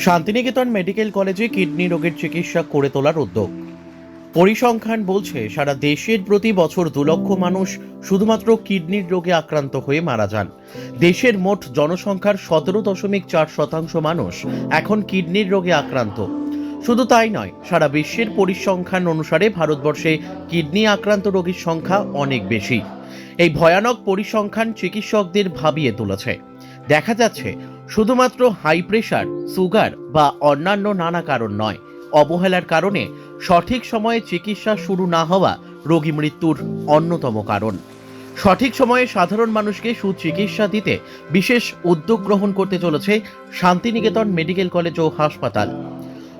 Santiniketan medical কলেজে kidney রোগের চিকিৎসা করে তোলার উদ্যোগ। পরিসংখ্যান বলছে, সারা দেশের প্রতি বছর দু লক্ষ মানুষ শুধুমাত্র কিডনির রোগে আক্রান্ত হয়ে মারা যান। দেশের মোট জনসংখ্যার সতেরো দশমিক চার শতাংশ মানুষ এখন কিডনির রোগে আক্রান্ত। শুধু তাই নয়, সারা বিশ্বের পরিসংখ্যান অনুসারে ভারতবর্ষে কিডনি আক্রান্ত রোগীর সংখ্যা অনেক বেশি। এই ভয়ানক পরিসংখ্যান চিকিৎসকদের ভাবিয়ে তুলেছে। দেখা যাচ্ছে শুধুমাত্র হাই প্রেশার সুগার বা অন্যান্য নানা কারণ নয়। অবহেলার কারণে সঠিক সময়ে চিকিৎসা শুরু না হওয়া রোগী মৃত্যুর অন্যতম কারণ। সঠিক সময়ে সাধারণ মানুষকে সুচিকিৎসা দিতে বিশেষ উদ্যোগ গ্রহণ করতে চলেছে শান্তিনিকেতন মেডিকেল কলেজ ও হাসপাতাল।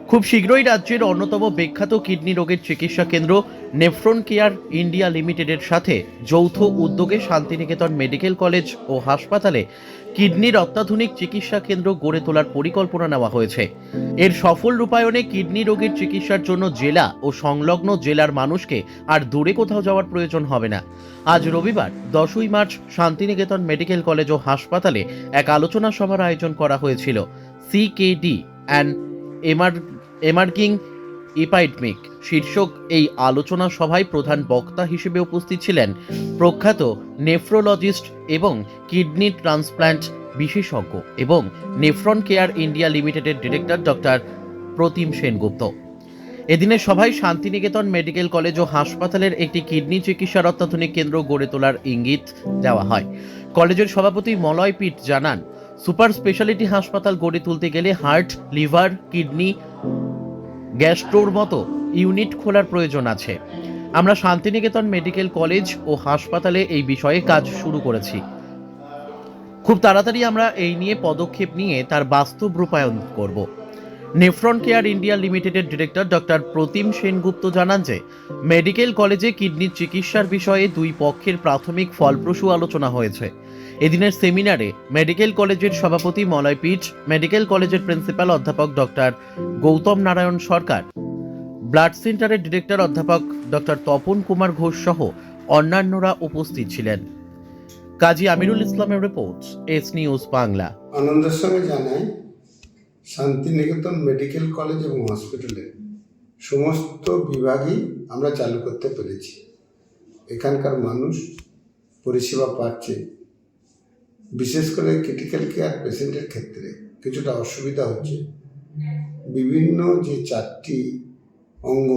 খুব শীঘ্রই রাজ্যের অন্যতম বিখ্যাত কিডনি রোগের চিকিৎসা কেন্দ্র নেফ্রন কেয়ার ইন্ডিয়া লিমিটেডের সাথে যৌথ উদ্যোগে শান্তিনিকেতন মেডিকেল কলেজ ও হাসপাতালে কিডনির অত্যাধুনিক চিকিৎসা কেন্দ্র গড়ে তোলার পরিকল্পনা নেওয়া হয়েছে। এর সফল রূপায়ণে কিডনি রোগের চিকিৎসার জন্য জেলা ও সংলগ্ন জেলার মানুষকে আর দূরে কোথাও যাওয়ার প্রয়োজন হবে না। আজ রবিবার, দশই মার্চ, শান্তিনিকেতন মেডিকেল কলেজ ও হাসপাতালে এক আলোচনা সভার আয়োজন করা হয়েছিল। সিকেডি অ্যান্ড এমার, এমার্কিং ইপাইডমিক শীর্ষক এই আলোচনা সভায় প্রধান বক্তা হিসেবে উপস্থিত ছিলেন প্রখ্যাত নেফ্রোলজিস্ট এবং কিডনি ট্রান্সপ্ল্যান্ট বিশেষজ্ঞ এবং নেফ্রন কেয়ার ইন্ডিয়া লিমিটেডের ডিরেক্টর ডক্টর প্রতিম সেনগুপ্ত। এদিনের সভায় শান্তিনিকেতন মেডিকেল কলেজ ও হাসপাতালের একটি কিডনি চিকিৎসার অত্যাধুনিক কেন্দ্র গড়ে তোলার ইঙ্গিত দেওয়া হয়। কলেজের সভাপতি মলয় পিট জানান, সুপার স্পেশালিটি হাসপাতাল গড়ে তুলতে গেলে হার্ট, লিভার, কিডনি গ্যাস্ট্রোর মতো ইউনিট খোলার প্রয়োজন আছে। আমরা শান্তিনিকেতন মেডিকেল কলেজ ও হাসপাতালে এই বিষয়ে কাজ শুরু করেছি। খুব তাড়াতাড়ি আমরা এই নিয়ে পদক্ষেপ নিয়ে তার বাস্তব রূপায়ণ করব। নেফ্রন কেয়ার ইন্ডিয়া লিমিটেডের ডিরেক্টর ডক্টর প্রতিম সেনগুপ্ত জানান যে, মেডিকেল কলেজে কিডনির চিকিৎসার বিষয়ে দুই পক্ষের প্রাথমিক ফলপ্রসূ আলোচনা হয়েছে। এদিনের সেমিনারে মেডিকেল কলেজের সভাপতি মলয় পিঠ, মেডিকেল কলেজের প্রিন্সিপাল অধ্যাপক ডক্টর গৌতম নারায়ণ সরকার, ব্লাড সেন্টারের ডিরেক্টর অধ্যাপক ডক্টর তপন কুমার ঘোষ সহ অন্যান্যরা উপস্থিত ছিলেন। কাজী আমিরুল ইসলামের রিপোর্ট, এস নিউজ বাংলা। আনন্দের সঙ্গে জানাই, শান্তিনিকেতন মেডিকেল কলেজ এবং হসপিটালে সমস্ত বিভাগই আমরা চালু করতে পেরেছি। এখানকার মানুষ পরিষেবা পাচ্ছে বিশেষ করে ক্রিটিক্যাল কেয়ার পেশেন্টের ক্ষেত্রে কিছুটা অসুবিধা হচ্ছে। বিভিন্ন যে চারটি অঙ্গ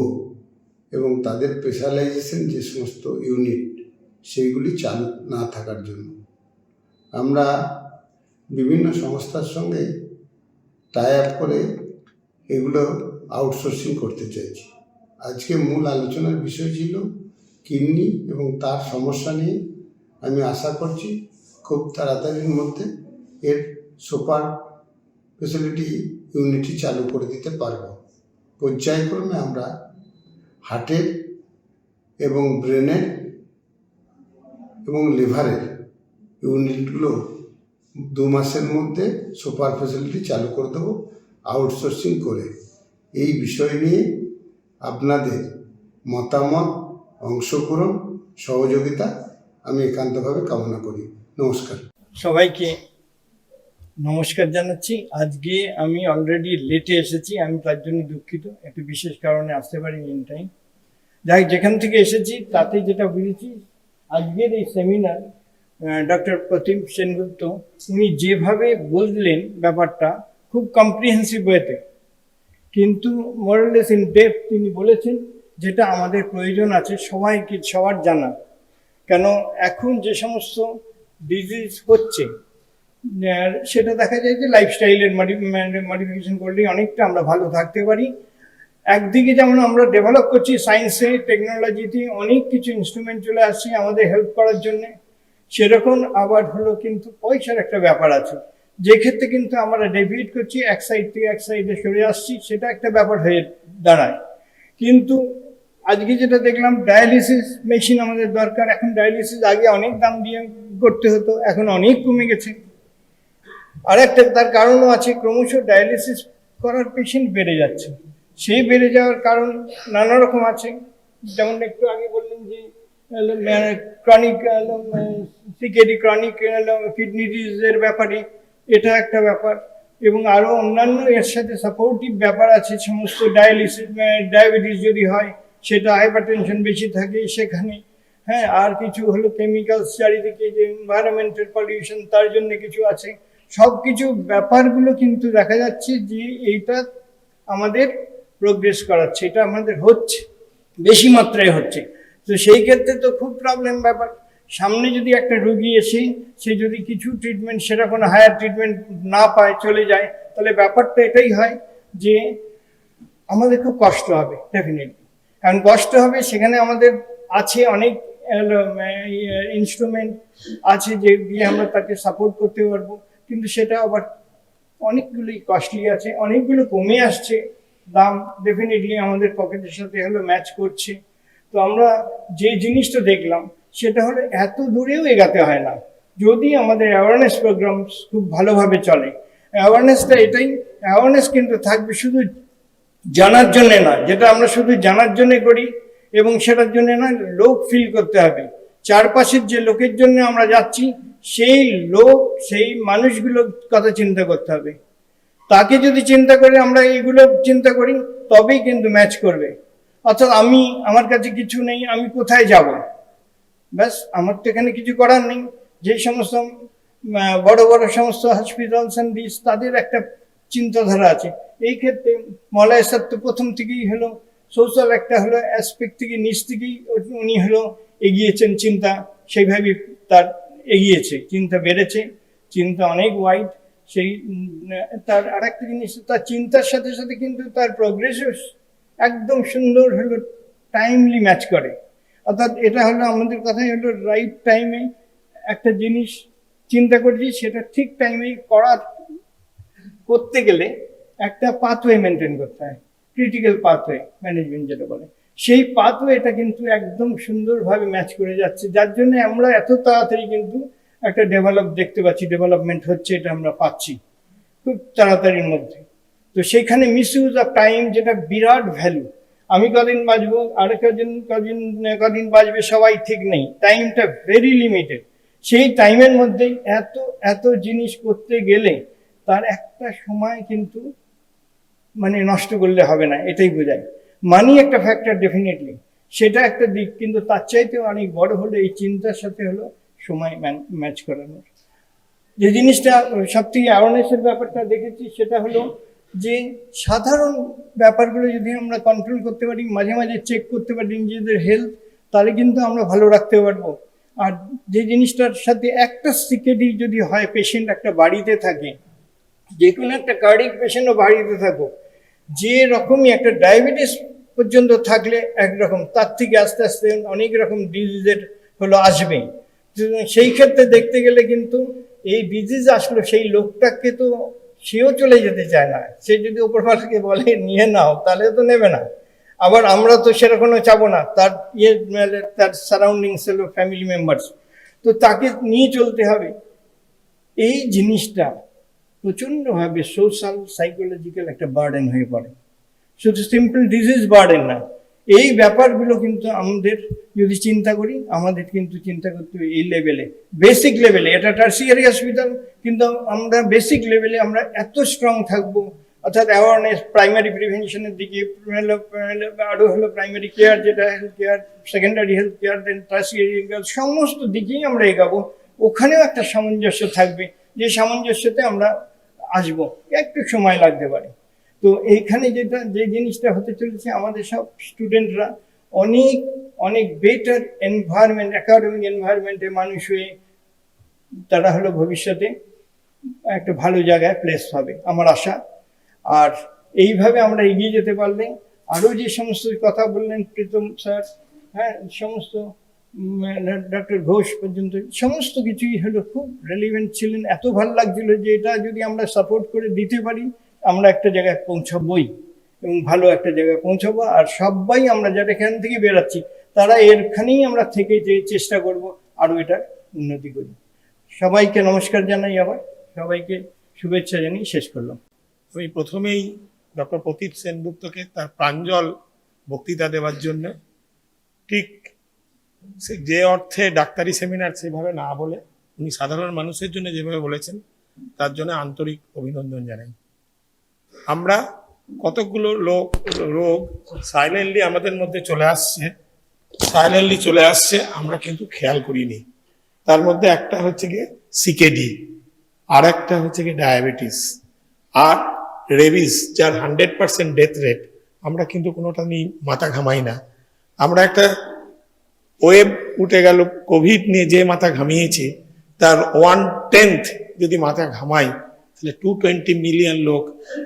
এবং তাদের স্পেশালাইজেশন যে সমস্ত ইউনিট সেইগুলি চালু না থাকার জন্য। আমরা বিভিন্ন সংস্থার সঙ্গে টাই আপ করে এগুলো আউটসোর্সিং করতে চাইছি। আজকে মূল আলোচনার বিষয় ছিল কিডনি এবং তার সমস্যা নিয়ে। আমি আশা করছি খুব তাড়াতাড়ির মধ্যে এর সুপার ফেসিলিটি ইউনিটই চালু করে দিতে পারব। পর্যায়ক্রমে আমরা হার্টের এবং ব্রেনের এবং লিভারের ইউনিটগুলো দু মাসের মধ্যে সুপার ফেসিলিটি চালু করে দেবো, আউটসোর্সিং করে। এই বিষয় নিয়ে আপনাদের মতামত, অংশগ্রহণ, সহযোগিতা আমি একান্তভাবে কামনা করি। নমস্কার। সবাইকে নমস্কার জানাচ্ছি। আজকে আমি অলরেডি লেটে এসেছি, আমি তার জন্য দুঃখিত। একটু বিশেষ কারণে আসতে পারিনি ইন টাইম যাই যেখান থেকে এসেছি, তাতে যেটা বুঝেছি, আজকের এই সেমিনার ডক্টর প্রতিম সেনগুপ্ত, উনি যেভাবে বললেন ব্যাপারটা, খুব কম্প্রিহেন্সিভ ওয়েতে কিন্তু মোরালেস ইন ডেপথ তিনি বলেছেন, যেটা আমাদের প্রয়োজন আছে সবাইকে সবার জানা। কেন, এখন যে সমস্ত ডিজিজ হচ্ছে সেটা দেখা যায় যে লাইফস্টাইলের মডিফিকেশন করলেই অনেকটা আমরা ভালো থাকতে পারি। একদিকে যেমন আমরা ডেভেলপ করছি সায়েন্সে টেকনোলজিতে অনেক কিছু ইনস্ট্রুমেন্ট চলে আসছে আমাদের হেল্প করার জন্যে। সেরকম আবার হলো কিন্তু পয়সার একটা ব্যাপার আছে। যে ক্ষেত্রে কিন্তু আমরা ডেভিয়েট করছি, এক সাইড থেকে এক সাইডে সরে আসছি, সেটা একটা ব্যাপার হয়ে দাঁড়ায়। কিন্তু আজকে যেটা দেখলাম ডায়ালিসিস মেশিন আমাদের দরকার। এখন ডায়ালিসিস আগে অনেক দাম দিয়ে করতে হতো এখন অনেক কমে গেছে। আর একটা তার কারণও আছে, ক্রমশ ডায়ালিসিস করার পেশেন্ট বেড়ে যাচ্ছে। সেই বেড়ে যাওয়ার কারণ নানা রকম আছে। যেমন একটু আগে বললেন যে ক্রনিক সিকেডি ক্রনিক কিডনি ডিজিজের ব্যাপারে এটা একটা ব্যাপার এবং আরও অন্যান্য এর সাথে সাপোর্টিভ ব্যাপার আছে, সমস্ত ডায়ালিসিস ডায়াবেটিস যদি হয়, সেটা হাইপার টেনশন বেশি থাকে সেখানে হ্যাঁ আর কিছু হলো কেমিক্যালস চারিদিকে যে এনভায়রনমেন্টাল পলিউশন তার জন্য কিছু আছে। সব কিছু ব্যাপারগুলো কিন্তু দেখা যাচ্ছে যে এইটা আমাদের প্রোগ্রেস করাচ্ছে, এটা আমাদের হচ্ছে, বেশি মাত্রায় হচ্ছে। তো সেই ক্ষেত্রে তো খুব প্রবলেম ব্যাপার। সামনে যদি একটা রুগী এসে, সে যদি কিছু ট্রিটমেন্ট সেটা কোনো হায়ার ট্রিটমেন্ট না পায়, চলে যায়, তাহলে ব্যাপারটা এটাই হয় যে আমাদের খুব কষ্ট হবে ডেফিনেটলি কারণ কষ্ট হবে, সেখানে আমাদের আছে অনেক ইনস্ট্রুমেন্ট আছে যে দিয়ে আমরা তাকে সাপোর্ট করতে পারব। কিন্তু সেটা আবার অনেকগুলোই কস্টলি আছে, অনেকগুলো কমে আসছে। দাম ডেফিনেটলি আমাদের পকেটের সাথে হলো ম্যাচ করছে। তো আমরা যে জিনিসটা দেখলাম, সেটা হলো এত দূরেও এগাতে হয় না। যদি আমাদের অ্যাওয়ারনেস প্রোগ্রাম খুব ভালোভাবে চলে অ্যাওয়ারনেসটা এটাই অ্যাওয়ারনেস কিন্তু থাকবে শুধু জানার জন্যে না যেটা আমরা শুধু জানার জন্যে করি এবং সেটার জন্য না লোক ফিল করতে হবে। চারপাশের যে লোকের জন্য আমরা যাচ্ছি, সেই লোক, সেই মানুষগুলোর কথা চিন্তা করতে হবে। তাকে যদি চিন্তা করে আমরা এইগুলো চিন্তা করি, তবেই কিন্তু ম্যাচ করবে। অর্থাৎ আমি, আমার কাছে কিছু নেই, আমি কোথায় যাব? ব্যাস, আমার তো এখানে কিছু করার নেই। যে সমস্ত বড় বড় সমস্ত হসপিটালস অ্যান্ড তাদের একটা চিন্তাধারা আছে। এই ক্ষেত্রে মলয় তো প্রথম থেকেই হলো সোশ্যাল একটা হলো অ্যাসপেক্ট থেকে নিচ থেকেই উনি হলো এগিয়েছেন চিন্তা, সেইভাবে তার এগিয়েছে। চিন্তা বেড়েছে, চিন্তা অনেক ওয়াইড সেই তার আর একটা জিনিস, তার চিন্তার সাথে সাথে কিন্তু তার প্রোগ্রেসও একদম সুন্দর হলো টাইমলি ম্যাচ করে। অর্থাৎ এটা হলো আমাদের কথাই হলো রাইট টাইমে একটা জিনিস চিন্তা করছি, সেটা ঠিক টাইমে করার, করতে গেলে একটা পাথওয়ে মেনটেন করতে হয়। ক্রিটিক্যাল পাথওয়ে ম্যানেজমেন্ট যেটা বলে। সেই পাথওয়েটা কিন্তু একদম সুন্দরভাবে ম্যাচ করে যাচ্ছে। যার জন্য আমরা এত তাড়াতাড়ি কিন্তু একটা ডেভেলপ দেখতে পাচ্ছি ডেভেলপমেন্ট হচ্ছে এটা আমরা পাচ্ছি খুব তাড়াতাড়ির মধ্যে। তো সেখানে মিসইউজ অফ টাইম যেটা বিরাট ভ্যালু আমি কদিন বাঁচবো, আর কদিন কদিন কদিন বাঁচবে সবাই ঠিক নেই। টাইমটা ভেরি লিমিটেড সেই টাইমের মধ্যে এত এত জিনিস করতে গেলে তার একটা সময় কিন্তু মানে নষ্ট করলে হবে না, এটাই বোঝায়। মানি একটা ফ্যাক্টর ডেফিনেটলি সেটা একটা দিক, কিন্তু তার চাইতেও অনেক বড় হলো এই চিন্তার সাথে হলো সময় ম্যাচ করানোর। যে জিনিসটা সব থেকে অ্যাওয়ারনেসের ব্যাপারটা দেখেছি, সেটা হলো যে সাধারণ ব্যাপারগুলো যদি আমরা কন্ট্রোল করতে পারি, মাঝে মাঝে চেক করতে পারি নিজেদের হেলথ তাহলে কিন্তু আমরা ভালো রাখতে পারব। আর যে জিনিসটার সাথে একটা সিকেডি যদি হয় পেশেন্ট একটা বাড়িতে থাকে যে কোনো একটা কার্ডিক পেশেন্টও বাড়িতে থাকুক যে রকমই একটা ডায়াবেটিস পর্যন্ত থাকলে একরকম, তার থেকে আস্তে আস্তে অনেক রকম ডিজিজের হলো আসবে সেই ক্ষেত্রে দেখতে গেলে কিন্তু এই ডিজিজ আসলো সেই লোকটাকে তো সেও চলে যেতে চায় না। সে যদি উপরওয়ালাকে বলে, নিয়ে নাও, তাহলে তো নেবে না। আবার আমরা তো সেরকমও চাবো না। তার ইয়ে তার সারাউন্ডিংস হলো ফ্যামিলি মেম্বার্স তো তাকে নিয়ে চলতে হবে। এই জিনিসটা প্রচণ্ডভাবে সোশ্যাল সাইকোলজিক্যাল একটা বার্ডেন হয়ে পড়ে। শুধু সিম্পল ডিজিজ বার্ডেন না, এই ব্যাপারগুলো কিন্তু আমাদের যদি চিন্তা করি, আমাদের কিন্তু চিন্তা করতে হবে এই লেভেলে বেসিক লেভেলে এটা টার্সিয়ারি হসপিটাল কিন্তু আমরা বেসিক লেভেলে আমরা এত স্ট্রং থাকব, অর্থাৎ অ্যাওয়ারনেস প্রাইমারি প্রিভেনশনের দিকে আরও হলো প্রাইমারি কেয়ার যেটা health care secondary health care then tertiary care সমস্ত দিকেই আমরা এগাবো। ওখানেও একটা সামঞ্জস্য থাকবে, যে সামঞ্জস্যতে আমরা আসব, একটু সময় লাগতে পারে। তো এইখানে যেটা, যে জিনিসটা হতে চলেছে, আমাদের সব স্টুডেন্টরা অনেক অনেক বেটার এনভায়রনমেন্ট একাডেমিক এনভায়রনমেন্টে মানুষ হয়ে তারা হলো ভবিষ্যতে একটা ভালো জায়গায় প্লেস হবে আমার আশা। আর এইভাবে আমরা এগিয়ে যেতে পারলে আরও যে সমস্ত কথা বললেন প্রীতম স্যার হ্যাঁ সমস্ত ডক্টর ঘোষ পর্যন্ত সমস্ত কিছুই হলো খুব রেলিভেন্ট ছিলেন। এত ভালো লাগছিল যে এটা যদি আমরা সাপোর্ট করে দিতে পারি, আমরা একটা জায়গায় পৌঁছাবই এবং ভালো একটা জায়গায় পৌঁছাবো। আর সবাই আমরা যারা এখান থেকে বেরাচ্ছি, তারা এরখানেই আমরা থেকে যে চেষ্টা করব আরও এটা উন্নতি করি। সবাইকে নমস্কার জানাই আবার। সবাইকে শুভেচ্ছা জানিয়ে শেষ করলাম। আমি প্রথমেই ডক্টর প্রতীপ সেনগুপ্তকে তার প্রাঞ্জল বক্তৃতা দেওয়ার জন্য। ঠিক সে যে অর্থে ডাক্তারি সেমিনার সেভাবে না বলে, উনি সাধারণ মানুষের জন্য যেভাবে বলেছেন, তার জন্য আন্তরিক অভিনন্দন জানাই। আমরা কতগুলো লোক, রোগ সাইলেন্টলি আমাদের মধ্যে চলে আসছে সাইলেন্টলি চলে আসছে, আমরা কিন্তু খেয়াল করিনি। তার মধ্যে একটা হচ্ছে গিয়ে সিকেডি আর একটা হচ্ছে গিয়ে ডায়াবেটিস, আর রেবিস, যার হান্ড্রেড পার্সেন্ট ডেথ রেট আমরা কিন্তু কোনোটা নিয়ে মাথা ঘামাই না। আমরা একটা ওয়েব উঠে গেল, কোভিড নিয়ে যে মাথা ঘামিয়েছে, তার ওয়ান টেন্থ যদি মাথা ঘামাই তাহলে টু টোয়েন্টি মিলিয়ন লোক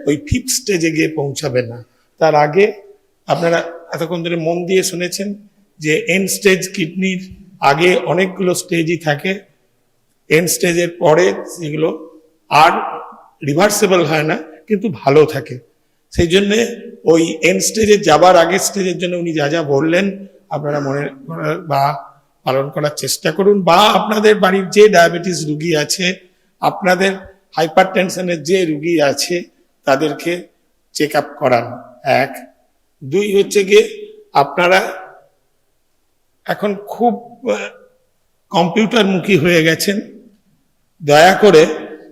ওই ফিফথ স্টেজে গিয়ে পৌঁছাবে না। তার আগে আপনারা এতক্ষণ ধরে মন দিয়ে শুনেছেন যে এন স্টেজ কিডনির আগে অনেকগুলো স্টেজই থাকে এন স্টেজের পরে সেগুলো আর রিভার্সেবল হয় না, কিন্তু ভালো থাকে। সেই জন্যে ওই এন স্টেজে যাবার আগের স্টেজের জন্য উনি যা যা বললেন আপনারা মনে, বা পালন করার চেষ্টা করুন, বা আপনাদের বাড়ির যে ডায়াবেটিস রুগী আছে, আপনাদের হাইপার টেনশনের যে রুগী আছে, তাদেরকে চেক আপ করান। এক। দুই হচ্ছে গিয়ে আপনারা এখন খুব কম্পিউটারমুখী হয়ে গেছেন। দয়া করে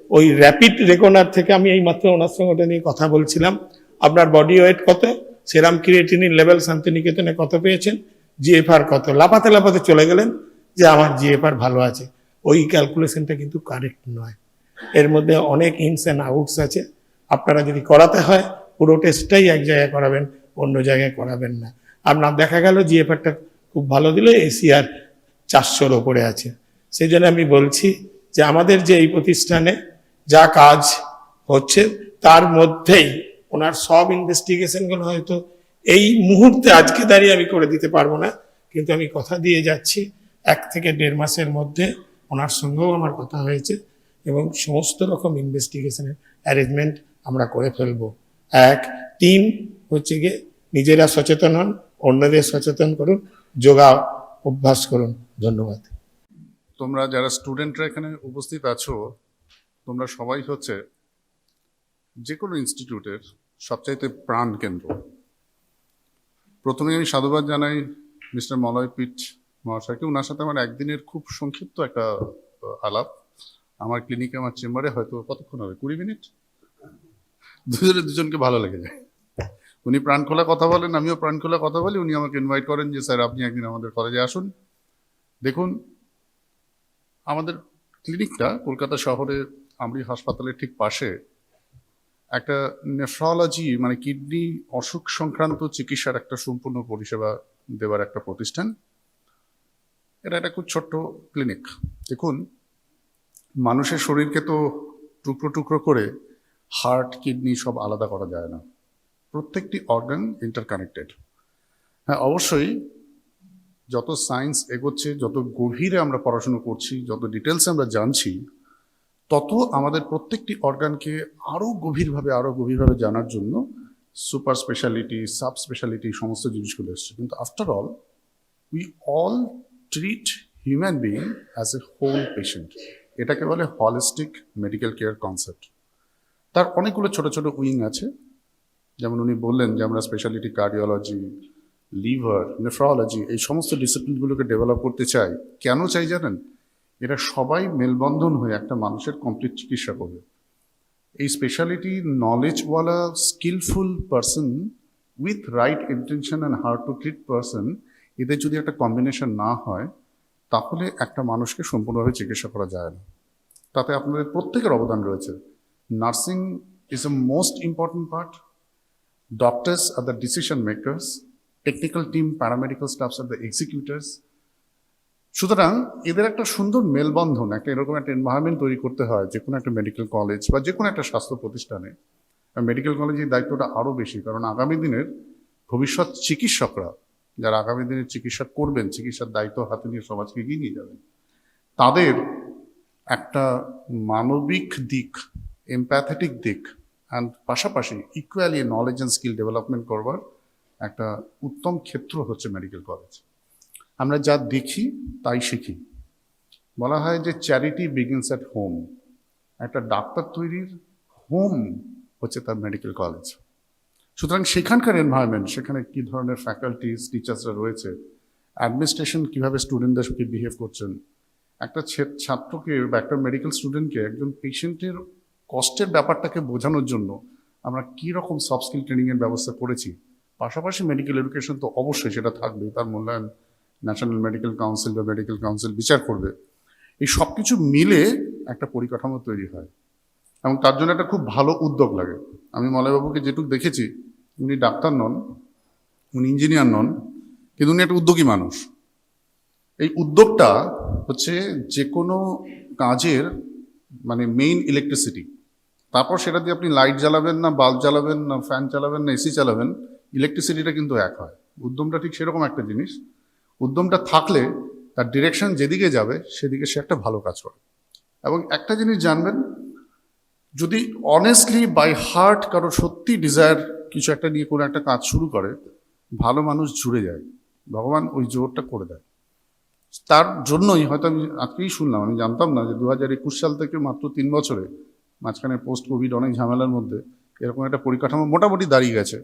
ওই র্যাপিড রেকনার থেকে আমি এই মাত্র ওনার সঙ্গে ওটা নিয়ে কথা বলছিলাম। আপনার বডি ওয়েট কত? সেরাম ক্রিয়েটিনিন লেভেল শান্তিনিকেতনে কত পেয়েছেন? জিএফআর কত লাপাতে লাপাতে চলে গেলেন যে আমার জিএফআর ভালো আছে। ওই ক্যালকুলেশনটা কিন্তু কারেক্ট নয়। এর মধ্যে অনেক ইনস অ্যান্ড আউটস আছে। আপনারা যদি করাতে হয়, পুরো টেস্টটাই এক জায়গায় করাবেন, অন্য জায়গায় করাবেন না। আপনার দেখা গেল জিএফআরটা খুব ভালো দিলে এসিআর চারশোর ওপরে আছে। সেই জন্য আমি বলছি যে আমাদের যে এই প্রতিষ্ঠানে যা কাজ হচ্ছে, তার মধ্যেই ওনার সব ইনভেস্টিগেশনগুলো হয়তো এই মুহূর্তে আজকে দাঁড়িয়ে আমি করে দিতে পারব না, কিন্তু আমি কথা দিয়ে যাচ্ছি এক থেকে দেড় মাসের মধ্যে ওনার সঙ্গেও আমার কথা হয়েছে এবং সমস্ত রকম ইনভেস্টিগেশনের অ্যারেঞ্জমেন্ট আমরা করে ফেলব। এক তিন হচ্ছে গিয়ে নিজেরা সচেতন হন, অন্যদের সচেতন করুন, যোগা অভ্যাস করুন। ধন্যবাদ। তোমরা যারা স্টুডেন্টরা এখানে উপস্থিত আছো, তোমরা সবাই হচ্ছে যে কোনো ইনস্টিটিউটের সবচাইতে প্রাণ কেন্দ্র প্রথমে আমি সাধুবাদ জানাই মিস্টার মলয় পিট মহাশয়কে। ওনার সাথে আমার একদিনের খুব সংক্ষিপ্ত একটা আলাপ। আমার ক্লিনিকে আমার চেম্বারে হয়তো কতক্ষণ হবে? কুড়ি মিনিট? দুজনে দুজনকে ভালো লেগে যায়। উনি প্রাণ খোলা কথা বলেন, আমিও প্রাণ খোলা কথা বলি। উনি আমাকে ইনভাইট করেন যে, স্যার, আপনি একদিন আমাদের কলেজে আসুন। দেখুন, আমাদের ক্লিনিকটা কলকাতা শহরে আমরি হাসপাতালের ঠিক পাশে। একটা নেফ্রোলজি মানে কিডনি অসুখ সংক্রান্ত চিকিৎসার একটা সম্পূর্ণ পরিষেবা দেওয়ার একটা প্রতিষ্ঠান। এটা একটা খুব ছোট্ট ক্লিনিক দেখুন, মানুষের শরীরকে তো টুকরো টুকরো করে হার্ট কিডনি সব আলাদা করা যায় না। প্রত্যেকটি অর্গান ইন্টারকানেক্টেড হ্যাঁ অবশ্যই যত সায়েন্স এগোচ্ছে, যত গভীরে আমরা পড়াশুনো করছি, যত ডিটেলসে আমরা জানছি তত আমাদের প্রত্যেকটি অর্গানকে আরও গভীরভাবে আরও গভীরভাবে জানার জন্য সুপার স্পেশালিটি, সাব স্পেশালিটি সমস্ত জিনিসগুলো এসছে। কিন্তু after all we all treat human being as a whole patient এটাকে বলে হলিস্টিক মেডিকেল কেয়ার কনসেপ্ট তার অনেকগুলো ছোট ছোট উইং আছে। যেমন উনি বললেন যে আমরা স্পেশালিটি কার্ডিওলজি লিভার নেফ্রোলজি এই সমস্ত ডিসিপ্লিনগুলোকে ডেভেলপ করতে চাই। কেন চাই জানেন? এরা সবাই মেলবন্ধন হয়ে একটা মানুষের কমপ্লিট চিকিৎসা করবে। এই speciality নলেজওয়ালা skilful person with right intention and her to treat person এদের যদি একটা কম্বিনেশন না হয়, তাহলে একটা মানুষকে সম্পূর্ণভাবে চিকিৎসা করা যায় না। তাতে আপনাদের প্রত্যেকের অবদান রয়েছে। Nursing is a most important part doctors are the decision makers. Technical team paramedical staffs R the executors সুতরাং এদের একটা সুন্দর মেলবন্ধন, একটা এরকম একটা এনভায়রনমেন্ট তৈরি করতে হয়, যে কোনো একটা মেডিকেল কলেজ বা যে কোনো একটা স্বাস্থ্য প্রতিষ্ঠানে। মেডিকেল কলেজের দায়িত্বটা আরও বেশি, কারণ আগামী দিনের ভবিষ্যৎ চিকিৎসকরা, যারা আগামী দিনে চিকিৎসা করবেন, চিকিৎসার দায়িত্ব হাতে নিয়ে সমাজকে এগিয়ে নিয়ে যাবেন, তাদের একটা মানবিক দিক এমপ্যাথেটিক দিক অ্যান্ড পাশাপাশি equally knowledge and skill development করবার একটা উত্তম ক্ষেত্র হচ্ছে মেডিকেল কলেজ আমরা যা দেখি, তাই শিখি। বলা হয় যে চ্যারিটি বিগিনস অ্যাট হোম একটা ডাক্তার তৈরির হোম হচ্ছে তার মেডিকেল কলেজ সুতরাং সেখানকার এনভায়রনমেন্ট সেখানে কি ধরনের ফ্যাকাল্টিস টিচার্সরা রয়েছে অ্যাডমিনিস্ট্রেশন কীভাবে স্টুডেন্টদের বিহেভ করছেন, একটা ছাত্রকে বা একটা মেডিকেল স্টুডেন্টকে একজন পেশেন্টের কষ্টের ব্যাপারটাকে বোঝানোর জন্য আমরা কী রকম সফট স্কিল ট্রেনিংয়ের ব্যবস্থা করেছি। পাশাপাশি মেডিকেল এডুকেশন তো অবশ্যই সেটা থাকবে তার মূল্যায়ন ন্যাশনাল মেডিকেল কাউন্সিল বা মেডিকেল কাউন্সিল বিচার করবে। এই সব কিছু মিলে একটা পরিকাঠামো তৈরি হয়। এবং তার জন্য একটা খুব ভালো উদ্যোগ লাগে। আমি মলয়বাবুকে যেটুকু দেখেছি, উনি ডাক্তার নন, উনি ইঞ্জিনিয়ার নন, কিন্তু উনি একটা উদ্যোগী মানুষ। এই উদ্যোগটা হচ্ছে যে কোনো কাজের মানে মেইন ইলেকট্রিসিটি তারপর সেটা দিয়ে আপনি লাইট জ্বালাবেন না বাল্ব জ্বালাবেন না ফ্যান চালাবেন না এসি চালাবেন ইলেকট্রিসিটিটা কিন্তু এক হয়। উদ্যমটা ঠিক সেরকম একটা জিনিস। উদ্যমটা থাকলে তার ডিরেকশন যেদিকে যাবে, সেদিকে সে একটা ভালো কাজ করে। এবং একটা জিনিস জানবেন, যদি অনেস্টলি বাই হার্ট কারও সত্যি ডিজায়ার কিছু একটা নিয়ে কোনো একটা কাজ শুরু করে, ভালো মানুষ জুড়ে যায়, ভগবান ওই জোরটা করে দেয়। তার জন্যই হয়তো আমি আজকেই শুনলাম, আমি জানতাম না যে দু হাজার একুশ সাল থেকে মাত্র তিন বছরে মাঝখানে পোস্ট কোভিড অনেক ঝামেলার মধ্যে এরকম একটা পরিকাঠামো মোটামুটি দাঁড়িয়ে গেছে।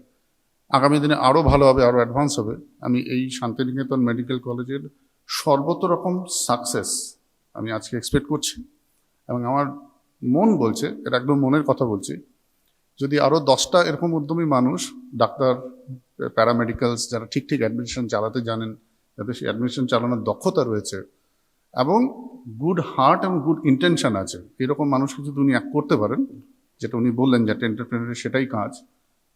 আগামী দিনে আরও ভালো হবে আরও অ্যাডভান্স হবে। আমি এই শান্তিনিকেতন মেডিকেল কলেজের সর্বত রকম সাকসেস আমি আজকে এক্সপেক্ট করছি। এবং আমার মন বলছে, এটা একদম মনের কথা বলছি, যদি আরও দশটা এরকম উদ্যমী মানুষ, ডাক্তার প্যারামেডিক্যালস যারা ঠিক ঠিক অ্যাডমিনিস্ট্রেশন চালাতে জানেন, যাদের সেই অ্যাডমিনিস্ট্রেশন চালানোর দক্ষতা রয়েছে, এবং গুড হার্ট এবং গুড ইন্টেনশন আছে, এরকম মানুষকে যদি উনি এক করতে পারেন, যেটা উনি বললেন যে এন্টারপ্রেনারের সেটাই কাজ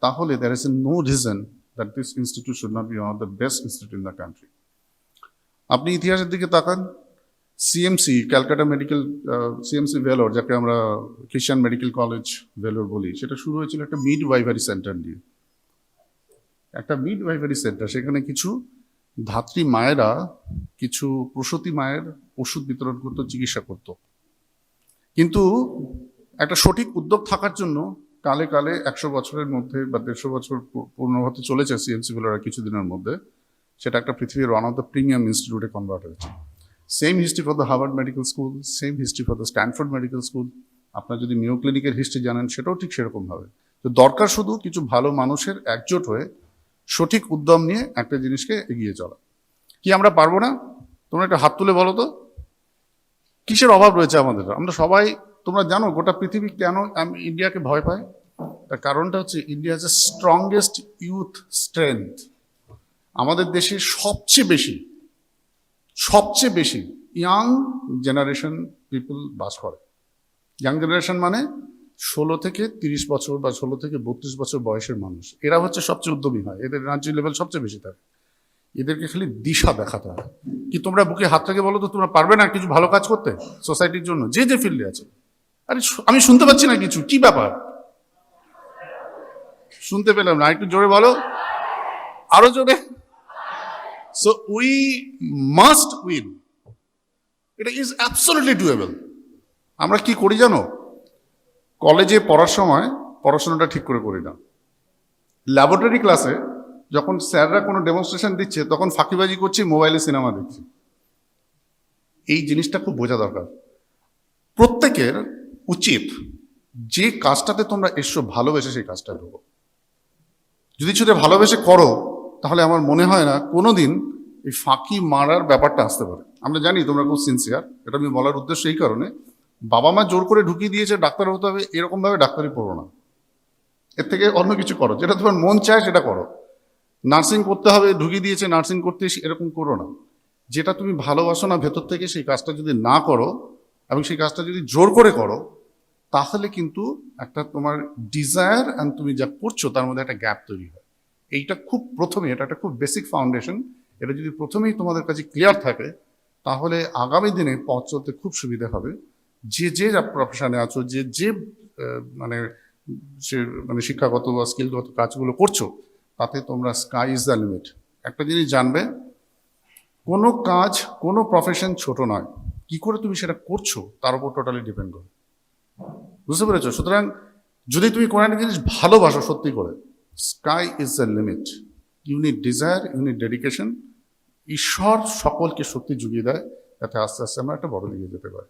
তাহলে there is no reason that this institute should not be one of the best institute in the country আপনি ইতিহাসের দিকে তাকান CMC Calcutta medical CMC Vellore যাকে আমরা খ্রিস্টান মেডিকেল কলেজ ভেলোর বলি, সেটা শুরু হয়েছিল একটা মিড ওয়াইভারি সেন্টার দিয়ে। একটা মিড ওয়াইভারি সেন্টার সেখানে কিছু ধাত্রী মায়েরা, কিছু প্রসূতি মায়ের ওষুধ বিতরণ করতো, চিকিৎসা করতো। কিন্তু একটা সঠিক উদ্যোগ থাকার জন্য কালে কালে একশো বছরের মধ্যে বা দেড়শো বছর পূর্ণ হতে চলেছে সিএমসি ভেলোর কিছুদিনের মধ্যে, সেটা একটা পৃথিবীর ওয়ান অফ দ্য প্রিমিয়াম ইনস্টিটিউটে কনভার্ট হয়েছে। Same history for the Harvard medical school same history for the Stanford medical school আপনার যদি মিও ক্লিনিকের হিস্ট্রি জানেন, সেটাও ঠিক সেরকম হবে তো দরকার শুধু কিছু ভালো মানুষের একজোট হয়ে সঠিক উদ্যম নিয়ে একটা জিনিসকে এগিয়ে চলা। কি আমরা পারব না? তোমরা একটা হাত তুলে বলো তো। কিসের অভাব রয়েছে আমাদের? আমরা সবাই, তোমরা জানো গোটা পৃথিবী কেন ইন্ডিয়াকে ভয় পায়? তার কারণটা হচ্ছে ইন্ডিয়া যে স্ট্রংগেস্ট ইউথ স্ট্রেংথ আমাদের দেশে সবচেয়ে বেশি সবচেয়ে বেশি ইয়াং জেনারেশন পিপল বাস করে। ইয়াং জেনারেশন মানে ষোলো থেকে তিরিশ বছর বা ষোলো থেকে বত্রিশ বছর বয়সের মানুষ। এরা হচ্ছে সবচেয়ে উদ্যমী হয়। এদের এনার্জি লেভেল সবচেয়ে বেশি থাকে। এদেরকে খালি দিশা দেখাতে হয়। কি তোমরা বুকে হাত থেকে বলো তো, তোমরা পারবে না কিছু ভালো কাজ করতে? সোসাইটির জন্য, যে যে ফিল্ডে আছে। আরে, আমি শুনতে পাচ্ছি না কিছু। কি ব্যাপার? শুনতে পেলাম না, একটু জোরে বলো। আরও জোরে। সো উই মাস্ট উইন এটা ইজ অ্যাবসোলিটলি ডুয়েবল আমরা কি করি জানো? কলেজে পড়ার সময় পড়াশোনাটা ঠিক করে করি না। ল্যাবরেটরি ক্লাসে যখন স্যাররা কোনো ডেমনস্ট্রেশন দিচ্ছে, তখন ফাঁকিবাজি করছি মোবাইলে সিনেমা দেখছি। এই জিনিসটা খুব বোঝা দরকার। প্রত্যেকের উচিত যে কাজটাতে তোমরা এসছো ভালোবেসে সেই কাজটা ঢুকো যদি সেটা ভালোবেসে করো, তাহলে আমার মনে হয় না কোনোদিন এই ফাঁকি মারার ব্যাপারটা আসতে পারে। আমরা জানি তোমরা খুব সিনসিয়ার এটা আমি বলার উদ্দেশ্য এই কারণে। বাবা মা জোর করে ঢুকিয়ে দিয়েছে, ডাক্তার হতে হবে, এরকমভাবে ডাক্তারি পড়ো না। এর থেকে অন্য কিছু করো, যেটা তোমার মন চায় সেটা করো। নার্সিং করতে হবে, ঢুকিয়ে দিয়েছে, নার্সিং করতে এরকম করো না। যেটা তুমি ভালোবাসো না, ভেতর থেকে সেই কাজটা যদি না করো, এবং সেই কাজটা যদি জোর করে করো তাহলে কিন্তু একটা তোমার ডিজায়ার অ্যান্ড তুমি যা করছ তার মধ্যে একটা গ্যাপ তৈরি হয়। এইটা খুব প্রথমে এটা একটা খুব বেসিক ফাউন্ডেশন এটা যদি প্রথমেই তোমাদের কাছে ক্লিয়ার থাকে, তাহলে আগামী দিনে পথ চলতে খুব সুবিধা হবে। যে যে প্রফেশনে আছো, যে যে মানে সে মানে শিক্ষাগত বা স্কিলগত কাজগুলো করছ, তাতে তোমরা স্কাই ইজ দ্য লিমিট একটা জিনিস জানবে, কোনো কাজ, কোনো প্রফেশন ছোট নয়। কি করে তুমি সেটা করছ, তার উপর টোটালি ডিপেন্ড করে বুঝতে পেরেছ? সুতরাং যদি তুমি কোনো একটা জিনিস ভালোবাসো সত্যি করে sky is the limit unit desire unit dedication ঈশ্বর সকলকে সত্যি জুগিয়ে দেয়, যাতে আস্তে আস্তে আমরা একটা বড় দিকে যেতে পারি।